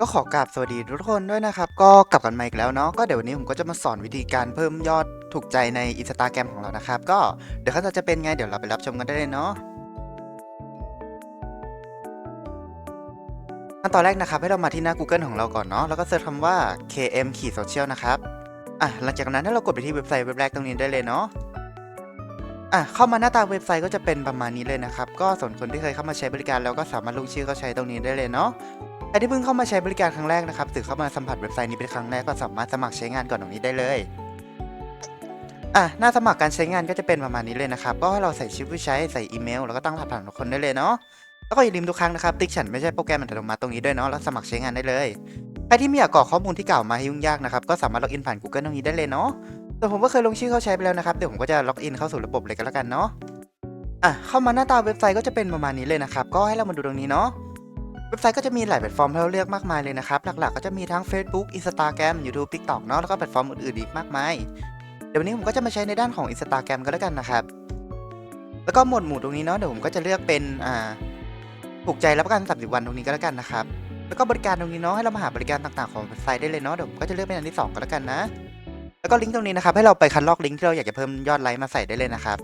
ก็ขอกราบสวัสดีทุกคนด้วยนะครับ ก็กลับกันมาอีกแล้วเนาะก็เดี๋ยววันนี้ผมก็จะมาสอนวิธีการเพิ่มยอดถูกใจในอินสตาแกรมของเรานะครับ ก็เดี๋ยวขั้นตอนจะเป็นไงเดี๋ยวเราไปรับชมกันได้เลยเนาะขั้นตอนแรกนะครับให้เรามาที่หน้า Google ของเราก่อนเนาะแล้วก็เสิร์ชคำว่า km ขีด social นะครับอะหลังจากนั้นให้เรากดไปที่เว็บไซต์เว็บแรกตรงนี้ได้เลยเนาะอะเข้ามาหน้าตาเว็บไซต์ก็จะเป็นประมาณนี้เลยนะครับ ก็ส่วนคนที่เคยเข้ามาใช้บริการแล้วก็สามารถลงชื่อเข้าใช้ตรงนี้ได้เลยเนาะ ใครที่เพิ่งเข้ามาใช้บริการครั้งแรกนะครับหรือเข้ามาสัมผัสเว็บไซต์นี้เป็นครั้งแรกก็สามารถสมัครใช้งานก่อนตรงนี้ได้เลยอะหน้าสมัครการใช้งานก็จะเป็นประมาณนี้เลยนะครับ ก็ให้เราใส่ชื่อผู้ใช้ใส่อีเมล แล้วก็ตั้งรหัสผ่านของคนได้เลยเนาะแล้วก็อย่าลืมทุกครั้งนะครับ ติ๊กฉันไม่ใช่โปรแกรมอัตโนมัติตรงนี้ด้วยเนาะแล้วสมัครใช้งานได้เลยใครที่ไม่อยากกรอกข้อมูลที่เก่ามาให้ยุ่งยากนะครับก็สามารถล็อกอินผ่าน Google ตรงนี้ได้เลยเนาะแต่ผมก็เคยลงชื่อเข้าใช้ไปแล้วนะครับเดี๋ยวผมก็จะล็อกอินเข้าสู่ระบบเลยก็แล้วกันเนาะอะเข้ามาหน้าตาเว็บไซต์ก็จะเป็นประมาณนี้เลยนะครับก็ให้เรามาดูตรงนี้เนาะ เว็บไซต์ก็จะมีหลายแพลตฟอร์มให้เราเลือกมากมายเลยนะครับ หลักๆ ก็จะมีทั้ง Facebook Instagram YouTube TikTok เนาะแล้วก็แพลตฟอร์มอื่นๆอีกมากมาย เดี๋ยววันนี้ผมก็จะมาใช้ในด้านของ Instagram ก็แล้วกันนะครับ แล้วก็หมวดหมู่ตรงนี้เนาะเดี๋ยวผมก็จะเลือกเป็นอ่าถูกใจรับประกัน 30 วันตรงนี้ก็แล้วกันนะครับ แล้วก็บริการตรงนี้เนาะให้เรามาหาบริการต่างๆของเว็บไซต์ได้เลยเนาะเดี๋ยวผมก็จะเลือกเป็นอันที่สองก็แล้วกันนะ แล้วก็ลิงก์ตรงนี้นะครับให้เราไปคัดลอกลิงก์ที่เราอยากจะเพิ่มยอดไลค์มาใส่ได้เลยนะครับ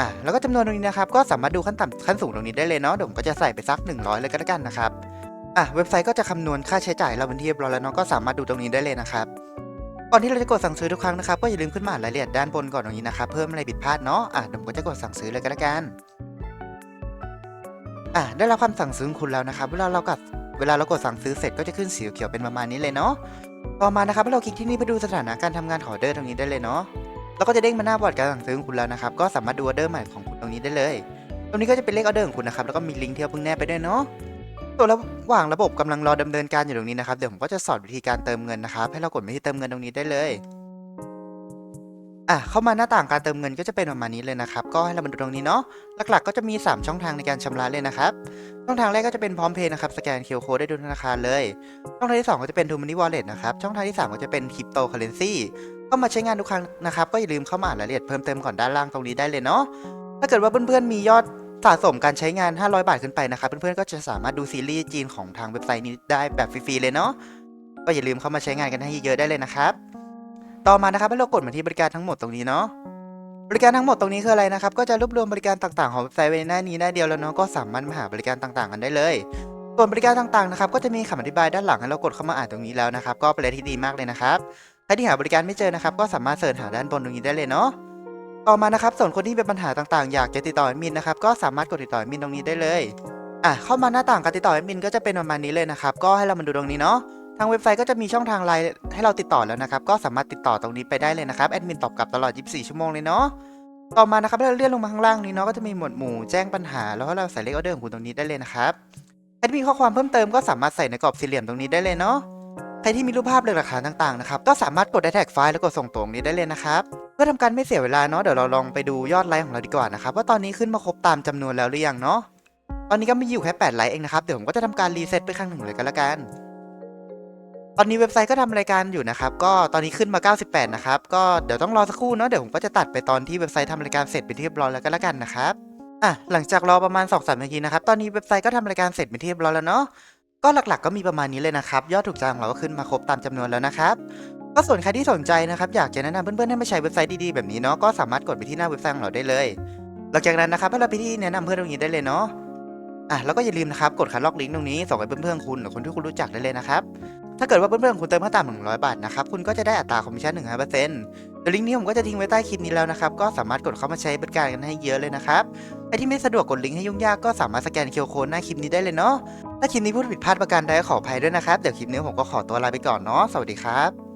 อะแล้วก็จำนวนตรงนี้นะครับก็สามารถดูขั้นต่ำขั้นสูงตรงนี้ได้เลยเนาะเดี๋ยวผมก็จะใส่ไปสัก 100 เลยก็แล้วกันนะครับอะเว็บไซต์ก็จะคำนวณค่าใช้จ่ายเราเป็นที่เรียบร้อยแล้วเนาะก็สามารถดูตรงนี้ได้เลยนะครับก่อนที่เราจะกดสั่งซื้อทุกครั้งนะครับก็อย่าลืมขึ้นมาอ่านรายละเอียดด้านบนก่อนตรงนี้นะครับเพิ่มอะไรผิดพลาดเนาะอะเดี๋ยวผมก็จะกดสั่งซื้อเลยก็แล้วกันอะได้รับคำสั่งซื้อคุณแล้วนะครับเวลาเรากดเวลาเรากดสั่งซื้อเสร็จก็จะขึ้นสีเขียวเป็นประมาณนี้เลยเนาะต่อมานะครับเราคลิกที่นี่เพื่อดูสถานะการทำงานของออเดอร์ตรงนี้ได้เลยเนาะ แล้วก็จะเด้งมาหน้าบอร์ดการสั่งซื้อของคุณแล้วนะครับ ก็สามารถดูออเดอร์ใหม่ของคุณตรงนี้ได้เลย ตรงนี้ก็จะเป็นเลขออเดอร์ของคุณนะครับ แล้วก็มีลิงก์ที่เราเพิ่งแนบไปด้วยเนาะตัวระหว่างระบบกำลังรอดำเนินการอยู่ตรงนี้นะครับ เดี๋ยวผมก็จะสอนวิธีการเติมเงินนะครับ ให้เรากดไปที่เติมเงินตรงนี้ได้เลย อะเข้ามาหน้าต่างการเติมเงินก็จะเป็นประมาณนี้เลยนะครับ ก็ให้เรามาดูตรงนี้เนาะหลักๆ ก็จะมี 3 ช่องทางในการชำระเลยนะครับช่องทางแรกก็จะเป็นพร้อมเพย์นะครับสแกนเคอร์โคได้ดูธนาคารเลย ช่องทางที่สองก็จะเป็นทูมันนี่วอลเล็ตนะครับช่องทางที่สามก็จะเป็นคริปโตเคอเรนซีเข้ามาใช้งานทุกครั้งนะครับ ก็อย่าลืมเข้ามาอ่านรายละเอียดเพิ่มเติมก่อนด้านล่างตรงนี้ได้เลยเนาะถ้าเกิดว่าเพื่อนๆมียอดสะสมการใช้งาน 500 บาทขึ้นไปนะครับเพื่อนๆก็จะสามารถดูซีรีส์จีนของทางเว็บไซต์นี้ได้แบบฟรีๆเลยเนาะก็อย่าลืมเข้ามาใช้งานกันให้เยอะๆได้เลยนะครับ ต่อมานะครับให้เรากดมาที่บริการทั้งหมดตรงนี้เนาะบริการทั้งหมดตรงนี้คืออะไรนะครับ ก็จะรวบรวมบริการต่างๆของเว็บไซต์ไว้ในหน้านี้หน้าเดียวแล้วเนาะก็สามารถมาหาบริการต่างๆกันได้เลย ส่วนบริการต่างๆนะครับก็จะมีคำอธิบายด้านหลังให้เรากดเข้ามาอ่านตรงนี้แล้วนะครับ ก็เป็นอะไรที่ดีมากเลยนะครับใครที่หาบริการไม่เจอนะครับ ก็สามารถเสิร์ชหาด้านบนตรงนี้ได้เลยเนาะต่อมานะครับส่วนคนที่มีปัญหาต่างๆ อยากจะติดต่ออดมินนะครับก็สามารถกดติดต่ออดมินตรงนี้ได้เลยอะเข้ามาหน้าต่างการติดต่ออดมินก็จะเป็นประมาณนี้เลยนะครับก็ให้เรามาดูตรงนี้เนาะ ทางเว็บไซต์ก็จะมีช่องทางไลน์ให้เราติดต่อแล้วนะครับ ก็สามารถติดต่อตรงนี้ไปได้เลยนะครับ แอดมินตอบกลับตลอด 24 ชั่วโมงเลยเนาะ ต่อมานะครับเราเลื่อนลงมาข้างล่างนี้เนาะ ก็จะมีหมวดหมู่แจ้งปัญหา แล้วก็เราใส่เลขออเดอร์ของคุณตรงนี้ได้เลยนะครับแอดมินข้อความเพิ่มเติมก็สามารถใส่ในกรอบสี่เหลี่ยมตรงนี้ได้เลยเนาะ ใครที่มีรูปภาพเลขหลักฐานต่างๆนะครับ ก็สามารถกดได้แท็กไฟล์แล้วกดส่งตรงนี้ได้เลยนะครับ เพื่อทำการไม่เสียเวลาเนาะ เดี๋ยวเราลองไปดูยอดไลค์ของเราดีกว่านะครับว่าตอนนี้ขึ้นมาครบตามจำนวนแล้วหรือยังเนาะ ตอนนี้ก็มีอยู่แค่8ไลค์เองนะครับ เดี๋ยวผมก็จะทำการรีเซ็ตไปครั้งหนึ่งเลยก็แล้วกัน อนนี้เว็บไซต์ก็ทำรายการอยู่นะครับ ก็ตอนนี้ขึ้นมา 98 นะครับ ก็เดี๋ยวต้องรอสักครู่เนาะ เดี๋ยวผมก็จะตัดไปตอนที่เว็บไซต์ทำรายการเสร็จเป็นที่เรียบร้อยแล้วก็แล้วกันนะครับ อะ หลังจากรอประมาณ2อสนาทีนะครับ ตอนนี้เว็บไซต์ก็ทำรายการเสร็จเป็นที่เรียบร้อยแล้วเนาะ ก็หลักๆ ก็มีประมาณนี้เลยนะครับ ยอดถูกใจของเราก็ขึ้นมาครบตามจำนวนแล้วนะครับ ก็ส่วนใครที่สนใจนะครับ อยากจะแนะนำเพื่อนๆให้มาใช้เว็บไซต์ดีๆแบบนี้เนาะ ก็สามารถกดไปที่หน้าเว็บไซต์ของเราได้เลย หลังจากนั้นนะครับให้เราไปที่แนะนำเพื่อนตรงนี้ได้เลยเนาะ อะแล้วก็อย่าลืมนะครับกดคัดลอกลิงก์ตรงนี้ส่งให้เพื่อนๆคุณหรือคนที่คุณรู้จักได้เลยนะครับ ถ้าเกิดว่าเพื่อนๆของคุณเติมขั้นต่ำ100บาทนะครับ คุณก็จะได้อัตราคอมมิชชั่น1.5%เดี๋ยวลิงก์นี้ผมก็จะทิ้งไว้ใต้คลิปนี้แล้วนะครับ ก็สามารถกดเข้ามาใช้บริการกันให้เยอะเลยนะครับไอที่ไม่สะดวกกดลิงก์ให้ยุ่งยากก็สามารถสแกนเคอร์โค้ดหน้าคลิปนี้ได้เลยเนาะ ถ้าคลิปนี้พูดผิดพลาดประการใดก็ขออภัยด้วยนะครับ เดี๋ยวคลิปนี้ผมก็ขอตัวลาไปก่อนเนาะ สวัสดีครับ